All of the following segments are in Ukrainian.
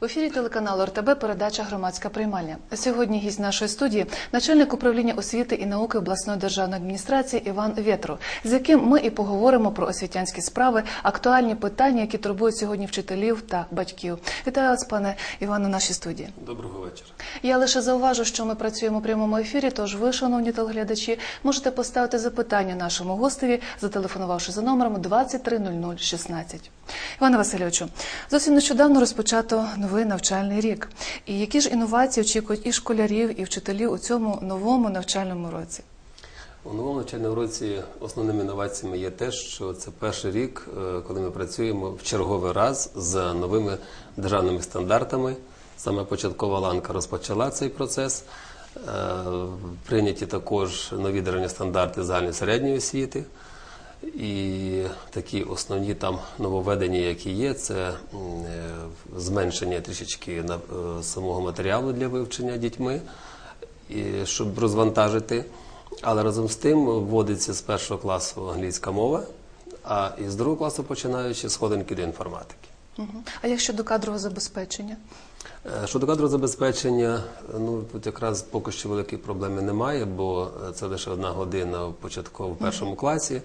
В ефірі телеканалу РТБ. Передача громадська приймальня. Сьогодні гість нашої студії, начальник управління освіти і науки обласної державної адміністрації Іван Вєтру, з яким ми і поговоримо про освітянські справи, актуальні питання, які турбують сьогодні вчителів та батьків. Вітаю вас, пане Іване, в нашій студії. Доброго вечора. Я лише зауважу, що ми працюємо у прямому ефірі. Тож ви, шановні телеглядачі, можете поставити запитання нашому гостеві, зателефонувавши за номером 230016. Іване Васильовичу, зовсім нещодавно розпочато новий навчальний рік. І які ж інновації очікують і школярів, і вчителів у цьому новому навчальному році? У новому навчальному році основними інноваціями є те, що це перший рік, е, коли ми працюємо в черговий раз з новими державними стандартами. Саме початкова ланка розпочала цей процес. Е, Прийняті також нові державні стандарти загальної середньої освіти. І такі основні там нововведення, які є, це е, зменшення трішечки е, самого матеріалу для вивчення дітьми, щоб розвантажити. Але разом з тим вводиться з першого класу англійська мова, а із другого класу починаючи сходинки до інформатики. А як щодо кадрового забезпечення? Е, Щодо кадрового забезпечення, ну тут якраз поки що великої проблеми немає, бо е, це лише одна година в початково в першому класі.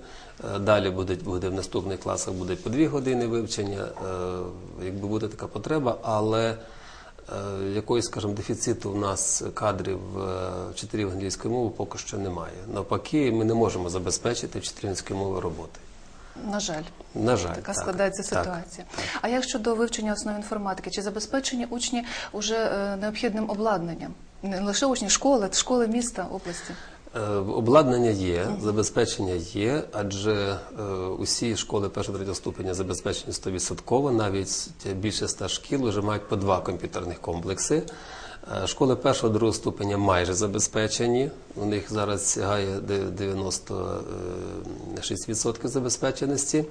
Е, Далі буде, буде в наступних класах буде по дві години вивчення, якби буде така потреба, але якоїсь, скажімо, дефіциту в нас кадрів вчителів англійської мови поки що немає. Навпаки, ми не можемо забезпечити вчителів англійської мови роботи. На жаль, На жаль, така так, складається так. ситуація. А як щодо вивчення основ інформатики, чи забезпечені учні уже е, необхідним обладнанням? Не лише учні школи, школи міста, області. Е, Обладнання є, забезпечення є, адже е, усі школи першого третього ступеня забезпечені 100%, навіть більше ста шкіл вже мають по два комп'ютерних комплекси. Е, Школи першого другого ступеня майже забезпечені. У них зараз сягає 96% забезпеченості.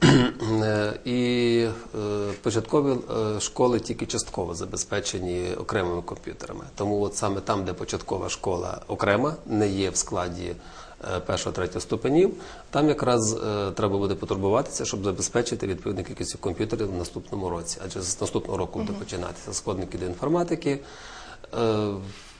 Е, І е, початкові е, школи тільки частково забезпечені окремими комп'ютерами. Тому от саме там, де початкова школа окрема, не є в складі е, першого третього ступенів, там якраз е, треба буде потурбуватися, щоб забезпечити відповідну кількість комп'ютерів в наступному році. Адже з наступного року буде починатися складники до інформатики. Е,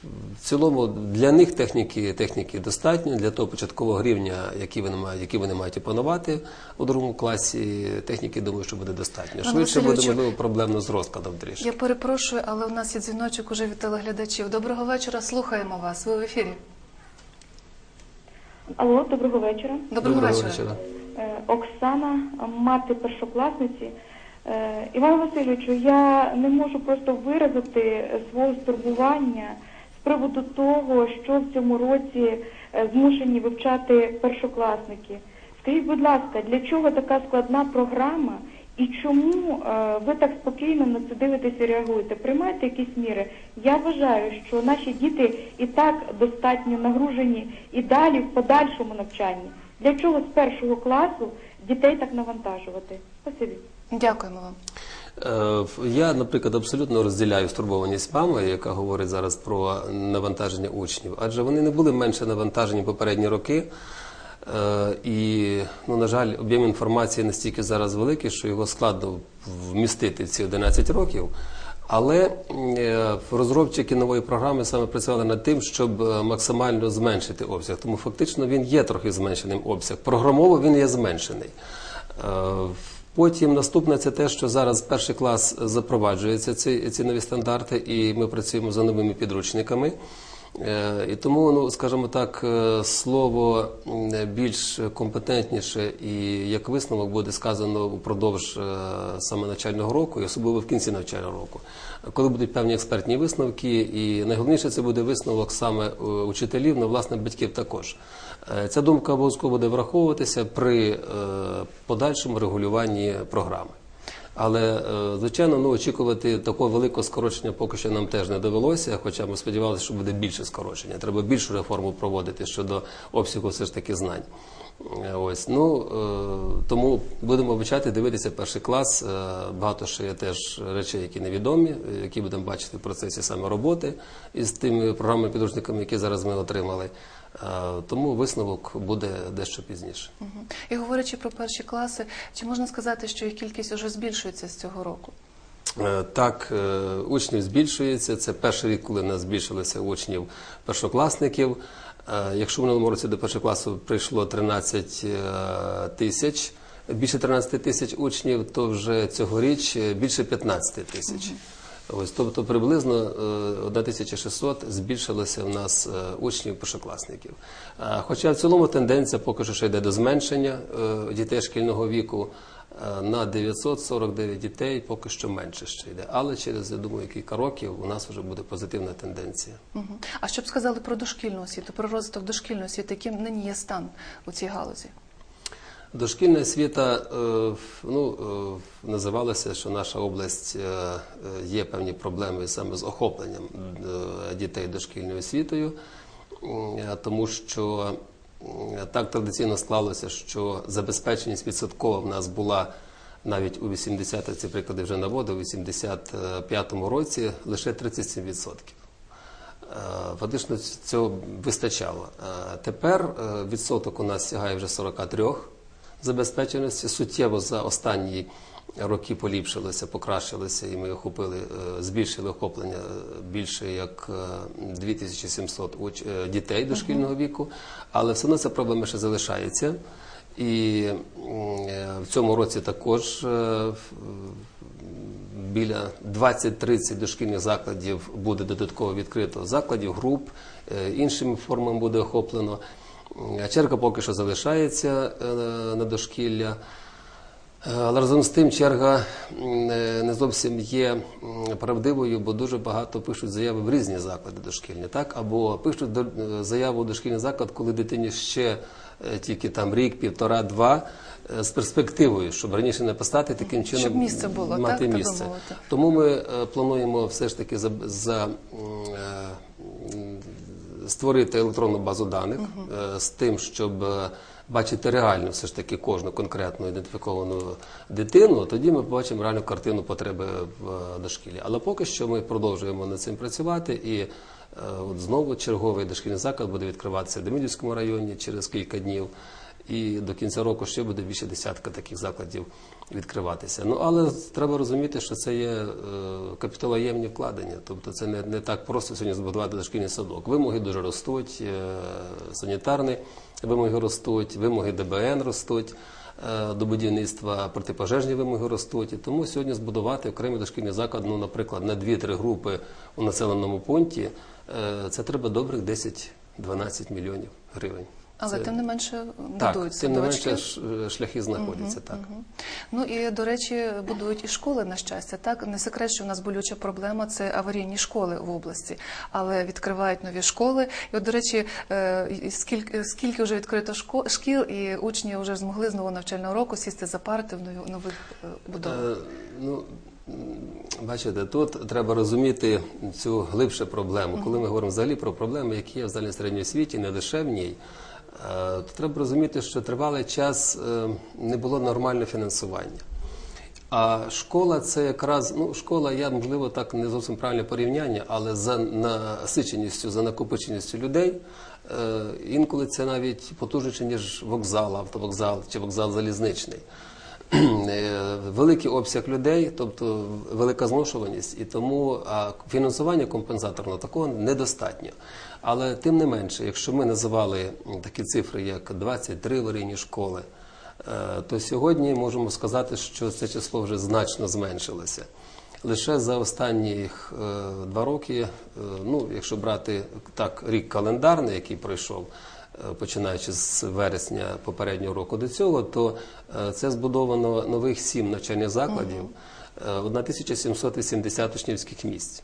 В цілому для них техніки, техніки достатньо для того початкового рівня, який вони мають, які вони мають опанувати у другому класі. Техніки думаю, що буде достатньо. Пане Швидше буде можливо проблемно з розкладом трішки. Я перепрошую, але у нас є дзвіночок уже від телеглядачів. Доброго вечора, слухаємо вас. Ви в ефірі. Алло, доброго вечора. Доброго, вечора. Е, Оксана, мати першокласниці. Е, Івану Васильовичу, я не можу просто виразити свого стурбування з приводу того, що в цьому році е, змушені вивчати першокласники. Скажіть, будь ласка, для чого така складна програма і чому е, ви так спокійно на це дивитеся і реагуєте? Приймаєте якісь міри? Я вважаю, що наші діти і так достатньо нагружені і далі в подальшому навчанні. Для чого з першого класу дітей так навантажувати? Спасибі. Дякуємо вам. Е, Я, наприклад, абсолютно розділяю стурбованість мами, яка говорить зараз про навантаження учнів, адже вони не були менше навантажені попередні роки. Е, І, ну, на жаль, об'єм інформації настільки зараз великий, що його складно вмістити в ці 11 років. Але е, розробники нової програми саме працювали над тим, щоб е, максимально зменшити обсяг. Тому фактично він є трохи зменшеним обсяг. Програмово він є зменшений. Потім наступне це те, що зараз перший клас запроваджується ці, ці нові стандарти, і ми працюємо за новими підручниками. Е, І тому, ну скажімо так, е, слово більш компетентніше і як висновок буде сказано упродовж е, саме навчального року, і особливо в кінці навчального року, коли будуть певні експертні висновки, і найголовніше це буде висновок саме учителів, ну власне батьків також. Ця думка обов'язково буде враховуватися при подальшому регулюванні програми. Але, е, звичайно, ну, очікувати такого великого скорочення поки що нам теж не довелося, хоча ми сподівалися, що буде більше скорочення. Треба більшу реформу проводити щодо обсягу все ж таки знань. Е, Ось, ну, е, тому будемо обіцяти дивитися перший клас. Багато ще є теж речей, які невідомі, які будемо бачити в процесі саме роботи із тими програмами підручниками, які зараз ми отримали. Е, Тому висновок буде дещо пізніше. І говорячи про перші класи, чи можна сказати, що їх кількість вже збільшується з цього року? Е, Так, е, учнів збільшується. Це перший рік, коли в нас збільшилося учнів першокласників. Якщо в минулому році до першого класу прийшло 13 е, тисяч, більше 13 тисяч учнів, то вже цьогоріч більше 15 тисяч. Ось, тобто приблизно е, 1600 збільшилося в нас е, учнів першокласників. Е, Хоча в цілому тенденція поки що ще йде до зменшення е, дітей шкільного віку. Е, На 949 дітей поки що менше ще йде. Але через, я думаю, кілька років у нас вже буде позитивна тенденція. А що б сказали про дошкільну освіту, про розвиток дошкільної освіти, яким нині є стан у цій галузі? Дошкільна освіта е, ну, е, називалося, що наша область е, є певні проблеми саме з охопленням дітей дошкільною освітою, тому що так традиційно склалося, що забезпеченість відсоткова в нас була навіть у 80-х, ці приклади вже наводив, у 85-му році лише 37%. Е, Фактично цього вистачало. Тепер відсоток у нас сягає вже 43 забезпеченості. Суттєво за останні роки поліпшилося, покращилося, і ми охопили, е, збільшили охоплення е, більше як е, 2700 е, дітей дошкільного віку, але все одно ця проблема ще залишається. І в цьому році також біля 20-30 дошкільних закладів буде додатково відкрито закладів, груп, іншими формами буде охоплено. Черга поки що залишається е, на дошкілля. Е, Але разом з тим черга е, не зовсім є правдивою, бо дуже багато пишуть заяви в різні заклади дошкільні, так? Або пишуть заяву у дошкільний заклад, коли дитині ще тільки там рік, півтора, два, е, з перспективою, щоб раніше не постати таким чином Щоб місце було, мати так, місце. Тому ми плануємо все ж таки за, за створити електронну базу даних е, з тим, щоб е, бачити реально все ж таки кожну конкретну ідентифіковану дитину, тоді ми побачимо реальну картину потреби в дошкілі. дошкіллі. Але поки що ми продовжуємо над цим працювати і е, знову черговий дошкільний заклад буде відкриватися в Демидівському районі через кілька днів. І до кінця року ще буде більше десятка таких закладів відкриватися. Ну але треба розуміти, що це є е, капіталоємні вкладення. Тобто це не, не так просто сьогодні збудувати дошкільний садок. Вимоги дуже ростуть, е, санітарні вимоги ростуть, вимоги ДБН ростуть. е, До будівництва протипожежні вимоги ростуть, і тому сьогодні збудувати окремий дошкільний заклад, ну, наприклад, на 2-3 групи у населеному пункті, це треба добрих 10-12 мільйонів гривень. Але Це- тим не менше так, тим не менше шляхи знаходяться так. Мгм. Ну і до речі, будують і школи на щастя. Так не секрет, що у нас болюча проблема це аварійні школи в області, але відкривають нові школи. І от, до речі, е, скільки скільки вже відкрито шкіл, і учні вже змогли з нового навчального року сісти за парти в нових е, будовах. Е, ну, бачите, тут треба розуміти цю глибше проблему. Коли ми говоримо взагалі про проблеми, які є в загальній середньої освіті, не лише в ній, е, то треба розуміти, що тривалий час е, не було нормального фінансування. А школа це якраз ну школа, я можливо так не зовсім правильне порівняння, але за насиченістю, за накопиченістю людей е, інколи це навіть потужніше ніж вокзал, автовокзал чи вокзал залізничний. Е, Великий обсяг людей, тобто велика зношуваність, і тому фінансування компенсаторного такого недостатньо. Але тим не менше, якщо ми називали такі цифри, як 23 аварійні школи, Е, то сьогодні можемо сказати, що це число вже значно зменшилося. Лише за останні е, два роки, ну якщо брати так рік календарний, який пройшов, починаючи з вересня попереднього року до цього, то е, це збудовано нових сім навчальних закладів, е, 1780 учнівських місць.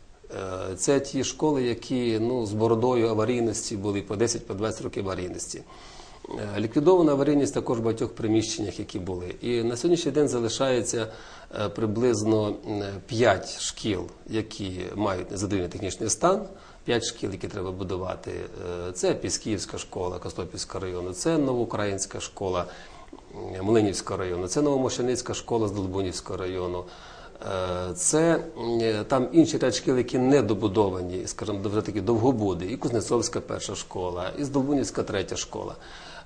Е, Це ті школи, які ну, з бородою аварійності були по 10-20 років аварійності. Е, Ліквідована аварійність також в багатьох приміщеннях, які були. І на сьогоднішній день залишається е, приблизно 5 шкіл, які мають незадовільний технічний стан. 5 шкіл, які треба будувати. Е, Це Пісківська школа Костопівська району, це Новоукраїнська школа м, Млинівського району, це Новомошеницька школа з Долбунівського району. Е, Це там інші ряд шкіл, які не добудовані, скажімо, вже такі довгобуди, і Кузнецовська перша школа, і Здолбунівська третя школа.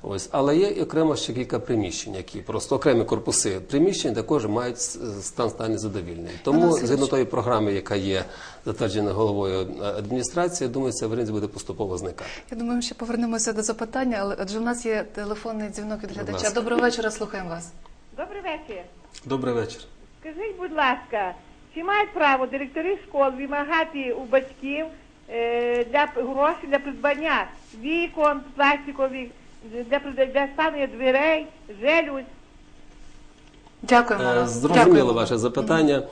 Ось, але є окремо ще кілька приміщень, які просто окремі корпуси приміщень також мають стан стан незадовільний. Тому згідно тої програми, яка є затверджена головою е, адміністрації, я думаю, ця варіант буде поступово зникати. Я думаю, ще повернемося до запитання, але адже в нас є телефонний дзвінок від глядача. Доброго вечора, слухаємо вас. Добрий вечір. Добрий вечір. Скажіть, будь ласка, чи мають право директори школ вимагати у батьків е, для гроші для придбання вікон пластикових, для, стану дверей, желюз? Дякуємо Е. Зрозуміло ваше запитання.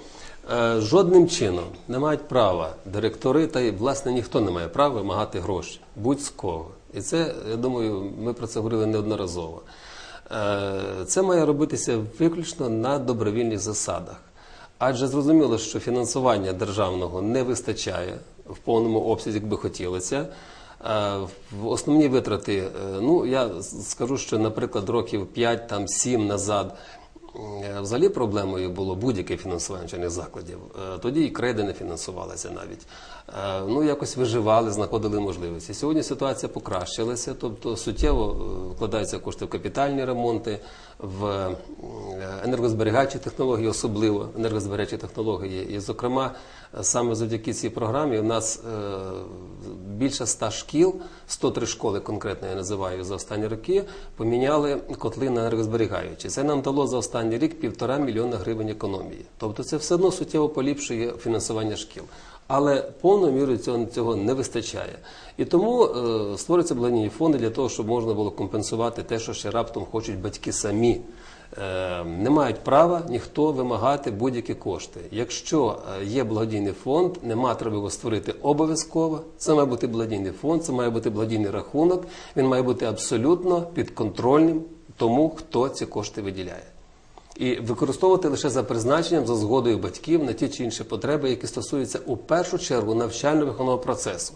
Е, Жодним чином не мають права директори, та й власне ніхто не має права вимагати гроші будь з кого. І це, я думаю, ми про це говорили неодноразово. Е, Це має робитися виключно на добровільних засадах. Адже зрозуміло, що фінансування державного не вистачає в повному обсязі, як би хотілося. Е, основні витрати, е, ну я скажу, що, наприклад, років 5-7 назад Е, Взагалі проблемою було будь-яке фінансування навчальних закладів. Тоді і креди не фінансувалися навіть. Ну, якось виживали, знаходили можливості. Сьогодні ситуація покращилася, тобто суттєво вкладаються кошти в капітальні ремонти, в е, енергозберігаючі технології, особливо енергозберігаючі технології. І, зокрема, саме завдяки цій програмі у нас е, більше ста шкіл, 103 школи конкретно я називаю за останні роки, поміняли котли на енергозберігаючі. Це нам дало за останній рік півтора мільйона гривень економії. Тобто це все одно суттєво поліпшує фінансування шкіл. Але повною мірою цього, цього не вистачає. І тому е, створюються благодійні фонди для того, щоб можна було компенсувати те, що ще раптом хочуть батьки самі. Е, не мають права ніхто вимагати будь-які кошти. Якщо е, є благодійний фонд, нема треба його створити обов'язково. Це має бути благодійний фонд, це має бути благодійний рахунок. Він має бути абсолютно підконтрольним тому, хто ці кошти виділяє. І використовувати лише за призначенням, за згодою батьків на ті чи інші потреби, які стосуються у першу чергу навчально-виховного процесу,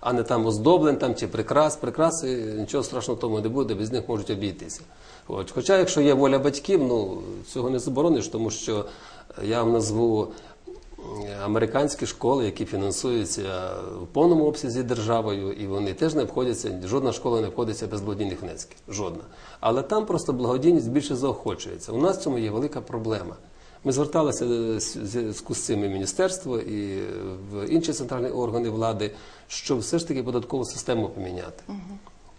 а не там оздоблень там, чи прикрас. Прикраси нічого страшного тому не буде, без них можуть обійтися. От. Хоча, якщо є воля батьків, ну цього не заборониш, тому що я вам назву американські школи, які фінансуються в повному обсязі державою, і вони теж не обходяться, жодна школа не обходиться без благодійних внесків. Жодна. Але там просто благодійність більше заохочується. У нас в цьому є велика проблема. Ми зверталися зв'язку з цим і міністерство, і в інші центральні органи влади, щоб все ж таки податкову систему поміняти.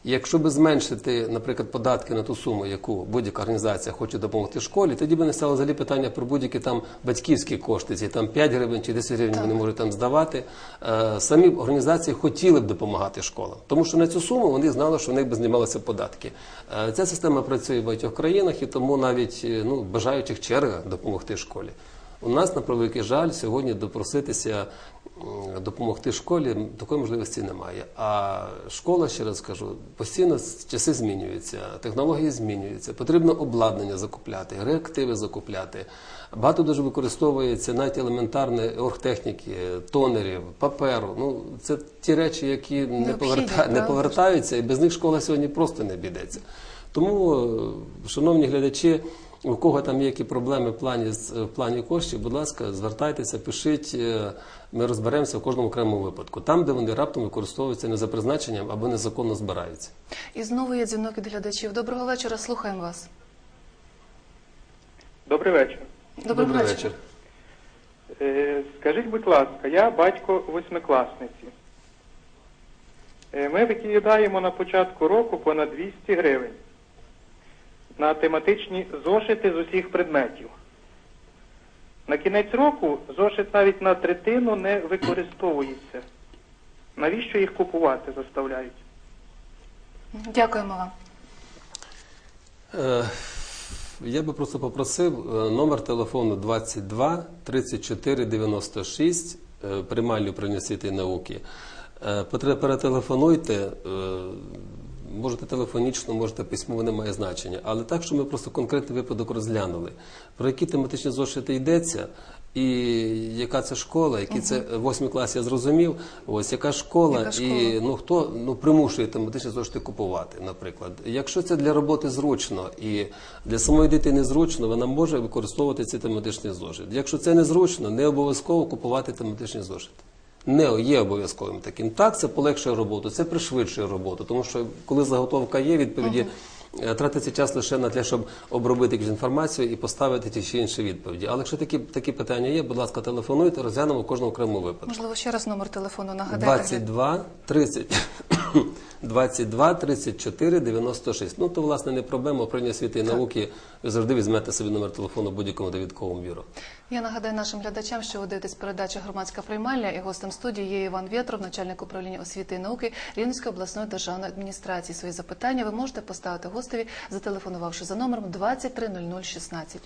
І Якщо би зменшити, наприклад, податки на ту суму, яку будь-яка організація хоче допомогти школі, тоді би не стало взагалі питання про будь-які там батьківські кошти, ці там 5 гривень чи 10 гривень вони можуть там здавати. Е, Самі організації хотіли б допомагати школам, тому що на цю суму вони знали, що в них би знімалися податки. Е, Ця система працює в багатьох країнах, і тому навіть е, ну, бажаючих черга допомогти школі. У нас, на превеликий жаль, сьогодні допроситися допомогти школі такої можливості немає. А школа, ще раз кажу, постійно часи змінюються, технології змінюються, потрібно обладнання закупляти, реактиви закупляти. Багато дуже використовується навіть елементарне оргтехніки, тонерів, паперу. Ну, це ті речі, які не, Необхідні, поверта... не повертаються, і без них школа сьогодні просто не обійдеться. Тому, е, шановні глядачі, у кого там є які проблеми в плані, з- в плані коштів, будь ласка, звертайтеся, пишіть, е, ми розберемося в кожному окремому випадку. Там, де вони раптом використовуються не за призначенням або незаконно збираються. І знову є дзвінок від глядачів. Доброго вечора, слухаємо вас. Добрий вечір. Доброго вечора. Е, Скажіть, будь ласка, я батько восьмикласниці. Е, Ми викидаємо на початку року понад 200 гривень на тематичні зошити з усіх предметів. На кінець року зошит навіть на третину не використовується. Навіщо їх купувати заставляють? Дякуємо вам. Е, Я би просто попросив е, номер телефону 22 34 96, е, приймальню управління освіти і науки. Е, Перетелефонуйте. Можете телефонічно, можете письмово, не має значення. Але так, що ми просто конкретний випадок розглянули, про які тематичні зошити йдеться, і яка це школа, який це восьмий клас, я зрозумів. Ось яка школа, Яка школа? і ну хто ну примушує тематичні зошити купувати, наприклад. Якщо це для роботи зручно і для самої дитини зручно, вона може використовувати ці тематичні зошити. Якщо це не зручно, не обов'язково купувати тематичні зошити. Не є обов'язковим таким. Так, це полегшує роботу, це пришвидшує роботу, тому що коли заготовка є, відповіді тратиться час лише на те, щоб обробити якусь інформацію і поставити ті чи інші відповіді. Але якщо такі, такі питання є, будь ласка, телефонуйте, розглянемо кожного окремого випадку. Можливо, ще раз номер телефону нагадайте. 22 30 22 34 96. Ну то власне не проблема управління освіти і науки. Ви завжди візьмете собі номер телефону будь-якому довідковому бюро. Я нагадаю нашим глядачам, що ви дивитесь передачу громадська приймальня і гостем студії є Іван Вєтров, начальник управління освіти і науки Рівненської обласної державної адміністрації. Свої запитання ви можете поставити гостеві, зателефонувавши за номером 230016.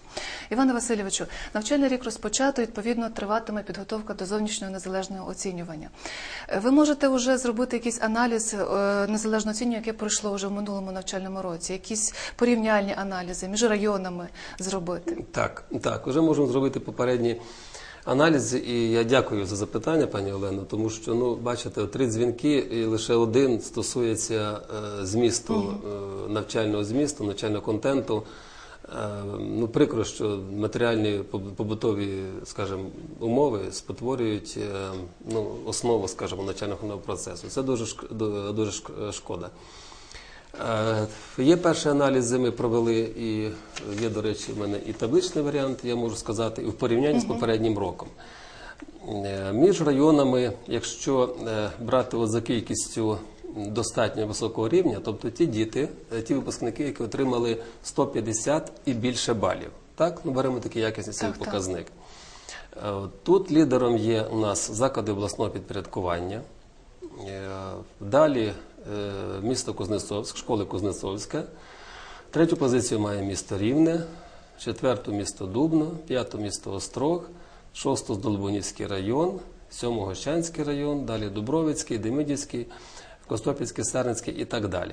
Іване Васильовичу, навчальний рік розпочато, відповідно, триватиме підготовка до зовнішнього незалежного оцінювання. Е, Ви можете вже зробити якийсь аналіз е, незалежного оцінювання, яке пройшло вже в минулому навчальному році, якісь порівняльні аналізи між районами зробити. Так, так, вже можемо зробити попередні аналізи. І я дякую за запитання, пані Олено, тому що ну бачите, три дзвінки, і лише один стосується е, змісту е, навчального змісту, навчального контенту. Е, ну, прикро, що матеріальні поб- побутові, скажімо, умови спотворюють е, ну, основу, скажімо, навчального процесу. Це дуже дуже шк- шкода. Е, Є перші аналізи, ми провели, і є, до речі, в мене і табличний варіант, я можу сказати, і в порівнянні з попереднім роком. Е, Між районами, якщо е, брати от за кількістю достатньо високого рівня, тобто ті діти, ті випускники, які отримали 150 і більше балів. Так, ну беремо такий якісний Так, так. показник. Е, Тут лідером є у нас заклади обласного підпорядкування. Далі місто Кузнецовськ, школи Кузнецовська. Третю позицію має місто Рівне, четверту місто Дубно, п'яту місто Острог, шосту Здолбунівський район, сьому Гощанський район, далі Дубровицький, Демидівський, Костопільський, Сарницький і так далі.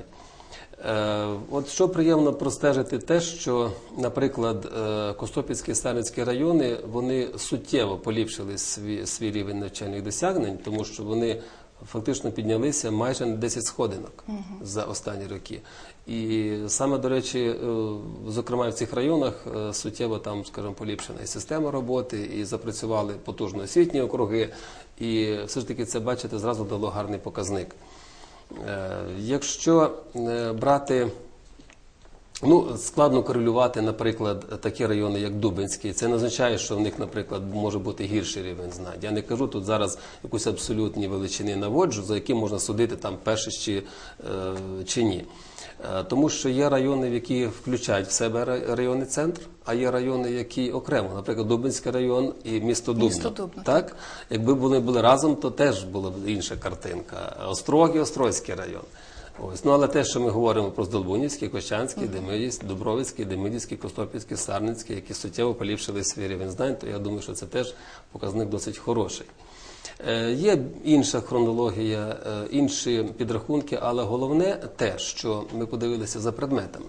Е, От що приємно простежити те, що, наприклад, е, Костопільський і Сарницький райони вони суттєво поліпшили свій рівень навчальних досягнень, тому що вони фактично піднялися майже на 10 сходинок за останні роки. І саме, до речі, е, зокрема в цих районах е, суттєво там, скажімо, поліпшена і система роботи, і запрацювали потужно освітні округи, і все ж таки це, бачите, зразу дало гарний показник. Е, Якщо брати, ну складно корелювати, наприклад, такі райони, як Дубинський, це не означає, що в них, наприклад, може бути гірший рівень знань. Я не кажу тут зараз якусь абсолютні величини наводжу, за які можна судити там перший чи, е, чи ні. Е, Тому що є райони, в які включають в себе ра- районний центр, а є райони, які окремо, наприклад, Дубинський район і місто Дубно. Місто Дубно, Так? Якби вони були разом, то теж була б інша картинка. Острог і Острозький район. Ось. Ну, але те, що ми говоримо про Здолбунівський, Кощанський, Демидівський, Дубровицький, Демидівський, Костопільський, Сарницький, які суттєво поліпшили свій рівень знань, то я думаю, що це теж показник досить хороший. Е, Є інша хронологія, е, інші підрахунки, але головне те, що ми подивилися за предметами.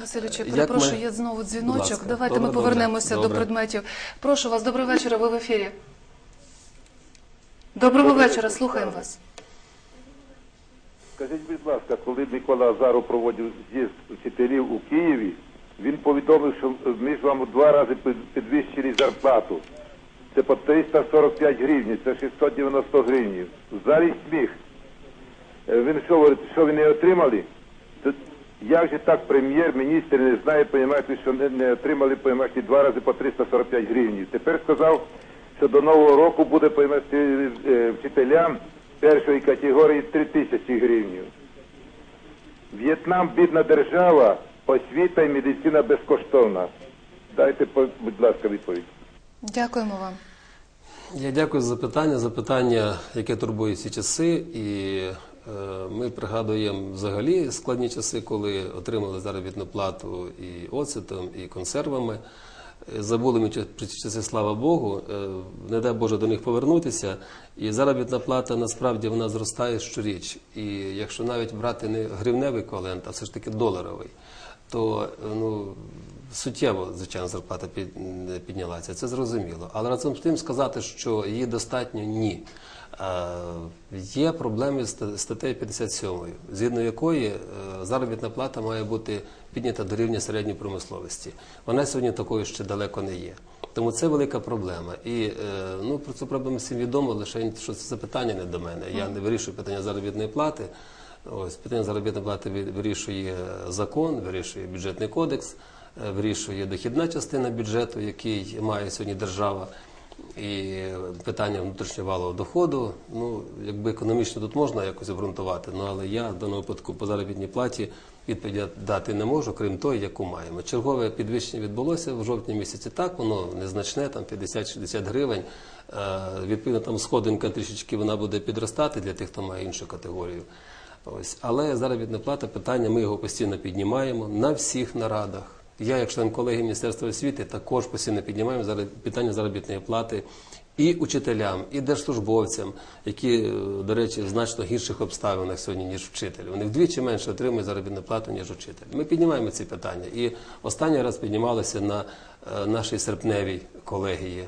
Васильовичу, перепрошую, ми- є знову дзвіночок. Ласка. Давайте Добре, ми добре, повернемося до предметів. Прошу вас, доброго вечора, ви в ефірі. Доброго вечора, слухаємо вас. Скажіть, будь ласка, коли Микола Азаров проводив з'їзд вчителів у Києві, він повідомив, що ми ж вам два рази підвищили зарплату. Це по 345 гривень, це 690 гривень. В залі сміх. Е, Він що говорить, що ви не отримали? То як же так прем'єр-міністр не знає, понімаєте, що не, отримали, понімаєте, два рази по 345 гривень. Тепер сказав, що до Нового року буде, понімаєте, е, вчителям першої категорії 3 тисячі гривень. В'єтнам бідна держава, освіта і медицина безкоштовна. Дайте, будь ласка, відповідь. Дякуємо вам. Я дякую за запитання. Запитання, яке турбує ці часи, і е, ми пригадуємо взагалі складні часи, коли отримали заробітну плату і оцетом, і консервами. Забули ми про ці часи, слава Богу, е, не дай Боже до них повернутися. І заробітна плата насправді вона зростає щоріч. І якщо навіть брати не гривневий еквівалент, а все ж таки доларовий, то е, ну, суттєво, звичайно, зарплата піднялася, це зрозуміло. Але разом з тим сказати, що її достатньо ні. Е, Є проблеми з ста- статтею 57, згідно якої е, заробітна плата має бути піднята до рівня середньої промисловості. Вона сьогодні такою ще далеко не є. Тому це велика проблема. І е, ну, про цю проблему всім відомо, лише що це запитання не до мене. Я не вирішую питання заробітної плати. Ось питання заробітної плати вирішує закон, вирішує бюджетний кодекс, вирішує дохідна частина бюджету, який має сьогодні держава. І питання внутрішнього валового доходу, ну якби економічно тут можна якось обґрунтувати, ну але я в даному випадку по заробітній платі відповіді дати не можу, крім тої, яку маємо. Чергове підвищення відбулося в жовтні місяці. Так, воно незначне, там 50-60 гривень. Е, відповідно, там сходинка трішечки вона буде підростати для тих, хто має іншу категорію. Ось, але заробітна плата, питання, ми його постійно піднімаємо на всіх нарадах. Я, як член колегії Міністерства освіти, також постійно зарад- питання заробітної плати і учителям, і держслужбовцям, які, е, до речі, в значно гірших обставинах сьогодні, ніж вчитель. Вони вдвічі менше отримують заробітну плату, ніж учитель. Ми піднімаємо ці питання. І останній раз піднімалися на е, нашій серпневій колегії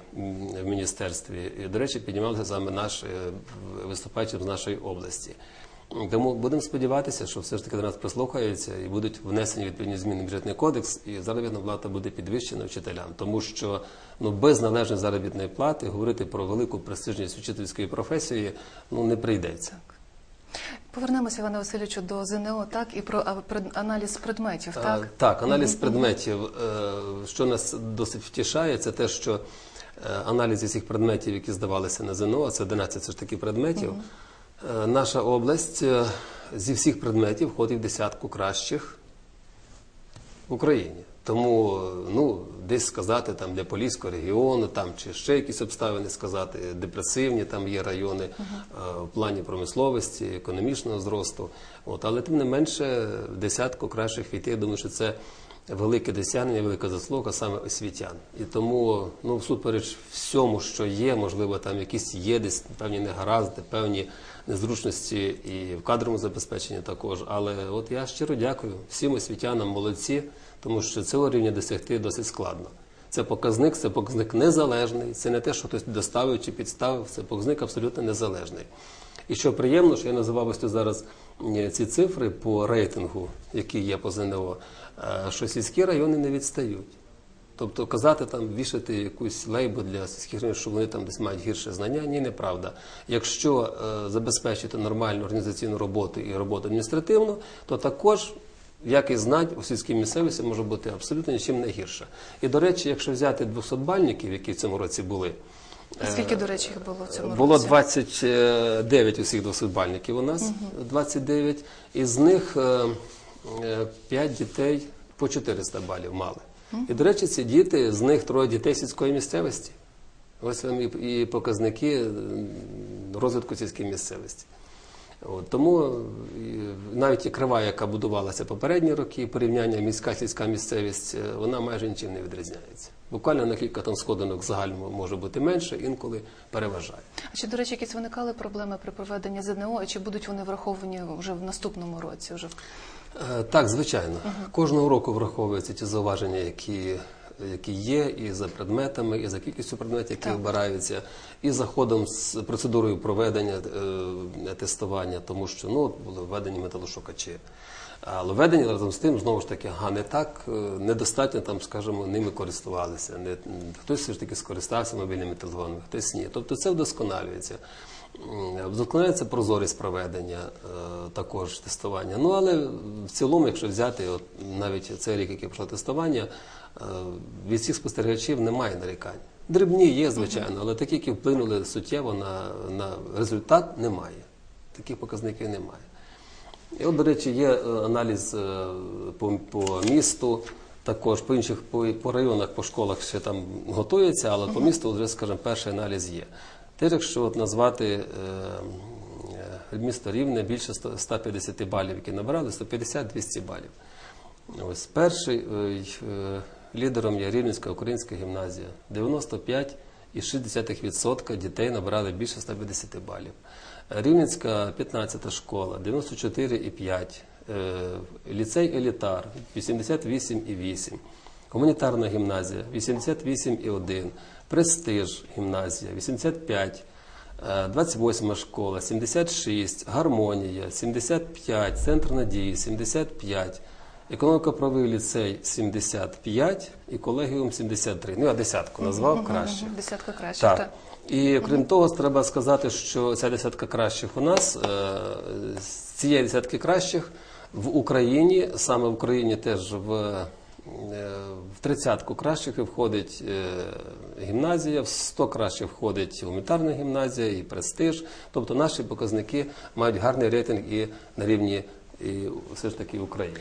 в міністерстві. І, до речі, піднімалися саме наш е, виступаючи з нашої області. Тому будемо сподіватися, що все ж таки до нас прислухаються і будуть внесені відповідні зміни в бюджетний кодекс, і заробітна плата буде підвищена вчителям, тому що ну без належної заробітної плати говорити про велику престижність вчительської професії ну не прийдеться. Повернемося, Іване Васильовичу, до ЗНО, так, і про аналіз предметів, так? Е, Так, аналіз предметів, е, що нас досить втішає, це те, що е, аналіз усіх предметів, які здавалися на ЗНО, це 11 все ж таки предметів. е, Наша область е, зі всіх предметів входить в десятку кращих в Україні. Тому е, ну, десь сказати там для Поліського регіону, там чи ще якісь обставини сказати, депресивні там є райони е, в плані промисловості, економічного зросту. От, але тим не менше, в десятку кращих війти, я думаю, що це велике досягнення, велика заслуга саме освітян. І тому, ну, всупереч всьому, що є, можливо, там якісь є десь певні негаразди, певні незручності і в кадровому забезпеченні також. Але от я щиро дякую всім освітянам, молодці, тому що цього рівня досягти досить складно. Це показник, це показник незалежний. Це не те, що хтось доставив чи підставив, це показник абсолютно незалежний. І що приємно, що я називав ось зараз ці цифри по рейтингу, які є по ЗНО, е, що сільські райони не відстають. Тобто казати там, вішати якусь лейбу для сільських районів, що вони там десь мають гірше знання, ні, неправда. Якщо е, забезпечити нормальну організаційну роботу і роботу адміністративну, то також якість знань у сільській місцевості може бути абсолютно нічим не гірша. І до речі, якщо взяти 200-бальників, які в цьому році були, Скільки, до речі, їх було в цьому було році? 29 усіх досвідбальників у нас, 29. Із них 5 дітей по 400 балів мали. І, до речі, ці діти, з них троє дітей сільської місцевості. Ось вам і, показники е, розвитку сільської місцевості. От, тому е, навіть і крива, яка будувалася попередні роки, порівняння міська сільська місцевість, е, вона майже нічим не відрізняється. Буквально на кілька там сходинок в загальному може бути менше, інколи переважає. А чи, до речі, якісь виникали проблеми при проведенні ЗНО, чи будуть вони враховані вже в наступному році? Вже Так, звичайно. Кожного року враховуються ті зауваження, які, які є, і за предметами, і за кількістю предметів, які Так. обираються, і за ходом з процедурою проведення е, тестування, тому що ну, були введені металошукачі. Але введені разом з тим, знову ж таки, га, не так, е, недостатньо там, скажімо, ними користувалися. Не, хтось все ж таки скористався мобільними телефонами, хтось ні. Тобто це вдосконалюється. М, прозорість проведення е, також тестування. Ну але в цілому, якщо взяти от, навіть цей рік, який пройшло тестування, е, від всіх спостерігачів немає нарікань. Дрібні є, звичайно, але такі, які вплинули суттєво на, на результат, немає. Таких показників немає. І от, до речі, є е, аналіз по, по місту, також по інших по, по районах, по школах ще там готується, але по місту вже, скажімо, перший аналіз є. Теж, якщо от назвати е, е, місто Рівне більше 150 балів, які набрали, 150-200 балів. Ось перший е, лідером є Рівненська українська гімназія. 95,6% дітей набрали більше 150 балів. Рівненська 15 школа 94,5%. Е, Ліцей Елітар 88,8%. Гуманітарна гімназія 88,1%. Престиж гімназія 85%. Е, 28 школа 76, Гармонія 75, Центр надії 75, економіко-правовий ліцей 75 і колегіум 73. Ну, я десятку назвав краще. Десятка краще. Так. Так. І крім того, треба сказати, що ця десятка кращих у нас, е, з цієї десятки кращих в Україні, саме в Україні теж в, е, в тридцятку кращих входить е, гімназія, в 100 кращих входить гуманітарна гімназія і престиж. Тобто наші показники мають гарний рейтинг і на рівні і все ж таки України.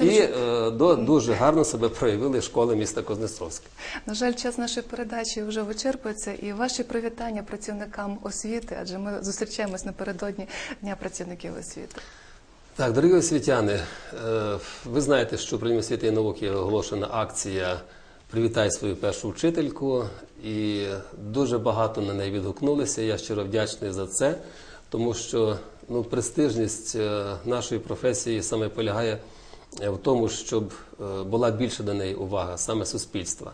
І е, до, дуже гарно себе проявили школи міста Кознецовське. На жаль, час нашої передачі вже вичерпується, і ваші привітання працівникам освіти, адже ми зустрічаємось напередодні Дня працівників освіти. Так, дорогі освітяни, е, ви знаєте, що при освіти і науки оголошена акція Привітай свою першу вчительку, і дуже багато на неї відгукнулися. Я щиро вдячний за це, тому що ну, престижність е, нашої професії саме полягає е, в тому, щоб була більше до неї увага, саме суспільства.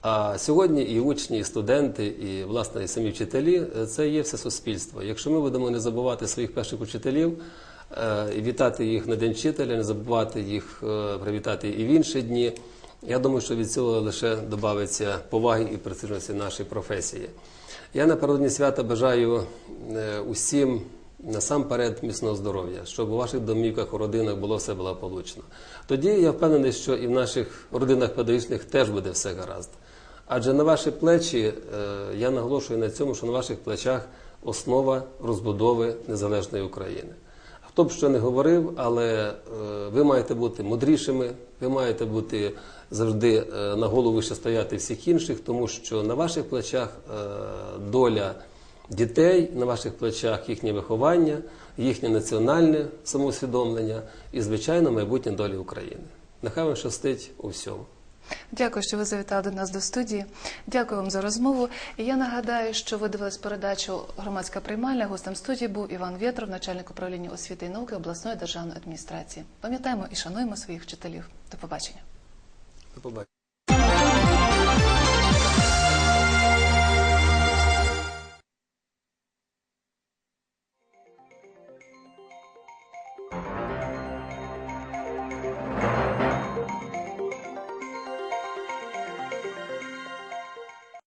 А сьогодні і учні, і студенти, і власне і самі вчителі це є все суспільство. Якщо ми будемо не забувати своїх перших учителів, вітати їх на День вчителя, не забувати їх е, привітати і в інші дні. Я думаю, що від цього лише додається поваги і престижності нашої професії. Я напередодні свята бажаю е, усім насамперед міцного здоров'я, щоб у ваших домівках, у родинах було все благополучно. Тоді я впевнений, що і в наших родинах педагогічних теж буде все гаразд. Адже на ваші плечі, е, я наголошую на цьому, що на ваших плечах основа розбудови незалежної України. Хто б що не говорив, але е, ви маєте бути мудрішими, ви маєте бути завжди е, на голову вище стояти всіх інших, тому що на ваших плечах е, доля дітей, на ваших плечах їхнє виховання, їхнє національне самоусвідомлення і, звичайно, майбутнє долі України. Нехай вам щастить у всьому. Дякую, що ви завітали до нас до студії. Дякую вам за розмову. І я нагадаю, що ви дивились передачу Громадська приймальня. Гостем студії був Іван Вєтров, начальник управління освіти і науки обласної державної адміністрації. Пам'ятаємо і шануємо своїх вчителів. До побачення. До побачення.